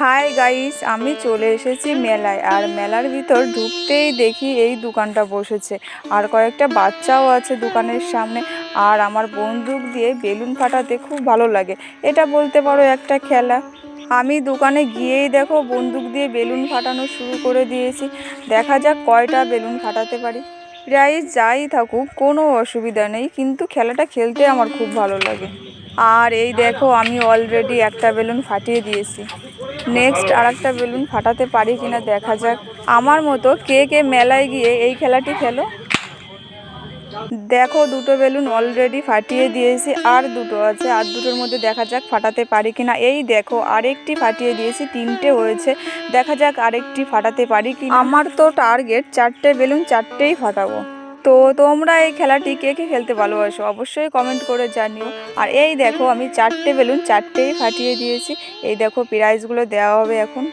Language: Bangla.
হাই গাইস, আমি চলে এসেছি মেলায় আর মেলার ভিতর ঢুকতেই দেখি এই দোকানটা বসেছে। আর কয়েকটা বাচ্চাও আছে দোকানের সামনে আর আমার বন্দুক দিয়ে বেলুন ফাটাতে খুব ভালো লাগে। এটা বলতে পারো একটা খেলা। আমি দোকানে গিয়েই দেখো বন্দুক দিয়ে বেলুন ফাটানো শুরু করে দিয়েছি। দেখা যাক কয়টা বেলুন ফাটাতে পারি। প্রায় যাই থাকুক, কোনো অসুবিধা নেই, কিন্তু খেলাটা খেলতে আমার খুব ভালো লাগে। আর এই দেখো, আমি অলরেডি একটা বেলুন ফাটিয়ে দিয়েছি। নেক্সট আর একটা বেলুন ফাটাতে পারি কিনা দেখা যাক। আমার মতো কে কে মেলায় গিয়ে এই খেলাটি খেলো? দেখো, দুটো বেলুন অলরেডি ফাটিয়ে দিয়েছি, আর দুটো আছে, আর দুটোর মধ্যে দেখা যাক ফাটাতে পারি কিনা। এই দেখো, আরেকটি ফাটিয়ে দিয়েছি, তিনটে হয়েছে। দেখা যাক আরেকটি ফাটাতে পারি কি আমার তো টার্গেট চারটে বেলুন, চারটেই ফাটাবো। তো তোমরা এই খেলাটি কে কে খেলতে ভালোবাসো অবশ্যই কমেন্ট করে জানিও। আর এই দেখো আমি চারটে বেলুন, চারটেই ফাটিয়ে দিয়েছি। এই দেখো প্রাইজগুলো দেওয়া হবে এখন।